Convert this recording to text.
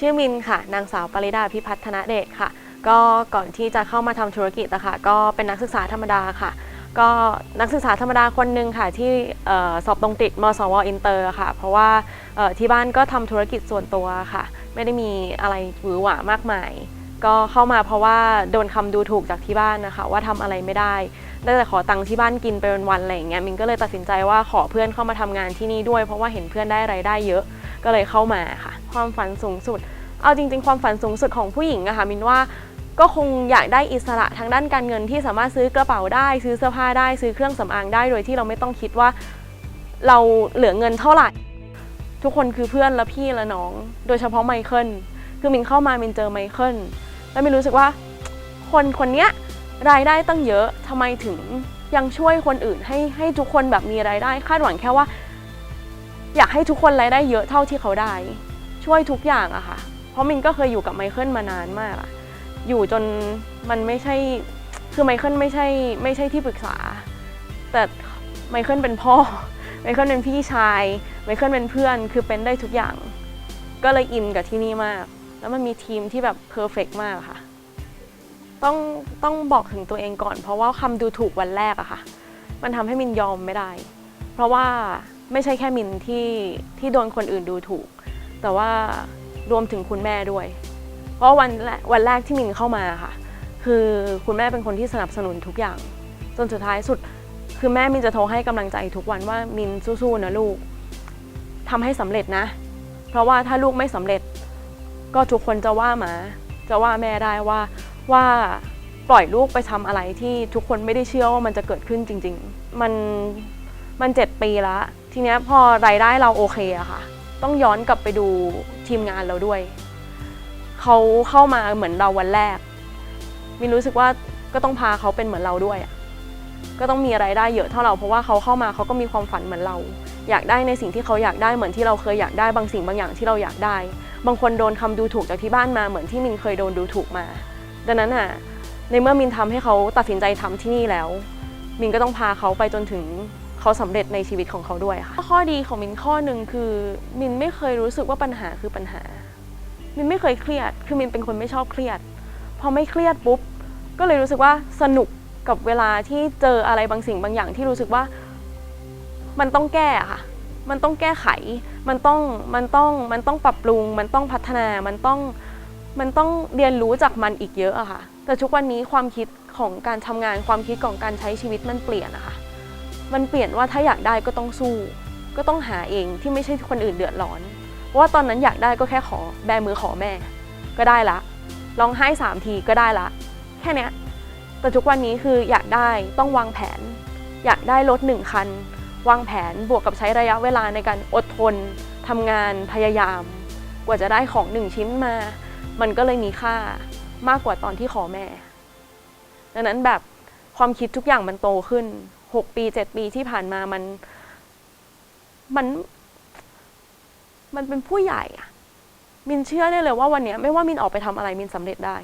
ชื่อมินค่ะ นางสาวปริดาพิพัฒนเดชค่ะ ก็ก่อนที่จะเข้ามาทำธุรกิจอะค่ะ ก็เป็นนักศึกษาธรรมดาค่ะ ก็นักศึกษาธรรมดาคนหนึ่งค่ะ ที่สอบตรงติดมสวอินเตอร์ค่ะ เพราะว่าที่บ้านก็ทำธุรกิจส่วนตัวค่ะ ไม่ได้มีอะไรหวือหวามากมาย ก็เข้ามาเพราะว่าโดนคำดูถูกจากที่บ้านนะคะ ว่าทำอะไรไม่ได้ได้แต่ขอตังค์ที่บ้านกินไปวันๆอะไรอย่างเงี้ยมินก็เลยตัดสินใจว่าขอเพื่อนเข้ามาทำงานที่นี่ด้วย เพราะว่าเห็นเพื่อนได้ไรายได้เยอะก็เลยเข้ามาค่ะ ความฝันสูงสุด เอาจริง ๆ ความฝันสูงสุดของผู้หญิงอะค่ะมินว่าก็คงอยากได้อิสระทางด้านการเงินที่สามารถซื้อกระเป๋าได้ ซื้อเสื้อผ้าได้ซื้อเครื่องสำอางได้โดยที่เราไม่ต้องคิดว่าเราเหลือเงินเท่าไหร่ ทุกคนคือเพื่อนและพี่และน้อง โดยเฉพาะไมเคิลคือมินเข้ามามินเจอไมเคิลแล้วมินรู้สึกว่า คนคนเนี้ยรายได้ตั้งเยอะทำไมถึงยังช่วยคนอื่นให้ให้ทุกคนแบบมีรายได้คาดหวังแค่ว่า อยากให้ทุกคนรายได้เยอะเท่าที่เขาได้ ช่วยทุกอย่างอะค่ะ เพราะมินก็เคยอยู่กับไมเคิลมานานมากอะอยู่จนมันไม่ใช่ คือไมเคิลไม่ใช่ไม่ใช่ที่ปรึกษา แต่ไมเคิลเป็นพ่อ ไมเคิลเป็นพี่ชาย ไมเคิลเป็นเพื่อน คือเป็นได้ทุกอย่าง ก็เลยอินกับที่นี่มาก แล้วมันมีทีมที่แบบเพอร์เฟกมากค่ะ ต้องต้องบอกถึงตัวเองก่อน เพราะว่าคำดูถูกวันแรกอะค่ะ มันทำให้มินยอมไม่ได้ เพราะว่าไม่ใช่แค่มินที่ที่โดนคนอื่นดูถูก แต่ว่ารวมถึงคุณแม่ด้วย เพราะวันแรกวันแรกที่มินเข้ามาค่ะ คือคุณแม่เป็นคนที่สนับสนุนทุกอย่าง จนสุดท้ายสุดคือแม่มินจะโทรให้กำลังใจทุกวันว่ามินสู้ๆนะลูกทำให้สำเร็จนะ เพราะว่าถ้าลูกไม่สำเร็จ ก็ทุกคนจะว่ามา จะว่าแม่ได้ว่าว่าปล่อยลูกไปทำอะไรที่ทุกคนไม่ได้เชื่อว่ามันจะเกิดขึ้นจริง ๆ มันมันเจ็ดปีแล้วทีเนี้ยพอรายได้เราโอเคอะค่ะ ต้องย้อนกลับไปดูทีมงานเราด้วย เขาเข้ามาเหมือนเราวันแรก มินรู้สึกว่าก็ต้องพาเขาเป็นเหมือนเราด้วยอะก็ต้องมีรายได้เยอะเท่าเราเพราะว่าเขาเข้ามาเขาก็มีความฝันเหมือนเรา อยากได้ในสิ่งที่เขาอยากได้เหมือนที่เราเคยอยากได้บางสิ่งบางอย่างที่เราอยากได้ บางคนโดนคำดูถูกจากที่บ้านมาเหมือนที่มินเคยโดนดูถูกมา ดังนั้นอะในเมื่อมินทำให้เขาตัดสินใจทำที่นี่แล้ว มินก็ต้องพาเขาไปจนถึง เขาสำเร็จในชีวิตของเขาด้วยค่ะ ข้อดีของมินข้อหนึ่งคือมินไม่เคยรู้สึกว่าปัญหาคือปัญหา มินไม่เคยเครียด คือมินเป็นคนไม่ชอบเครียด พอไม่เครียดปุ๊บ ก็เลยรู้สึกว่าสนุกกับเวลาที่เจออะไรบางสิ่งบางอย่างที่รู้สึกว่ามันต้องแก้อะค่ะ มันต้องแก้ไข มันต้อง มันต้อง มันต้องปรับปรุง มันต้องพัฒนา มันต้อง มันต้องเรียนรู้จากมันอีกเยอะอะค่ะ แต่ทุกวันนี้ความคิดของการทำงาน ความคิดของการใช้ชีวิตมันเปลี่ยนอะคะ มันเปลี่ยนว่าถ้าอยากได้ก็ต้องสู้ ก็ต้องหาเองที่ไม่ใช่คนอื่นเดือดร้อน เพราะว่าตอนนั้นอยากได้ก็แค่ขอแบมือขอแม่ ก็ได้ละร้องไห้สามทีก็ได้ละ แค่นี้แต่ทุกวันนี้คืออยากได้ต้องวางแผน อยากได้รถหนึ่งคัน วางแผนบวกกับใช้ระยะเวลาในการอดทนทำงานพยายาม กว่าจะได้ของหนึ่งชิ้นมา มันก็เลยมีค่ามากกว่าตอนที่ขอแม่ ดังนั้นแบบความคิดทุกอย่างมันโตขึ้น 6 ปี 7 ปีที่ผ่านมามันมัน มันเป็นผู้ใหญ่อะมินเชื่อได้เลยว่าวันนี้ไม่ว่ามินออกไปทำอะไรมินสำเร็จได้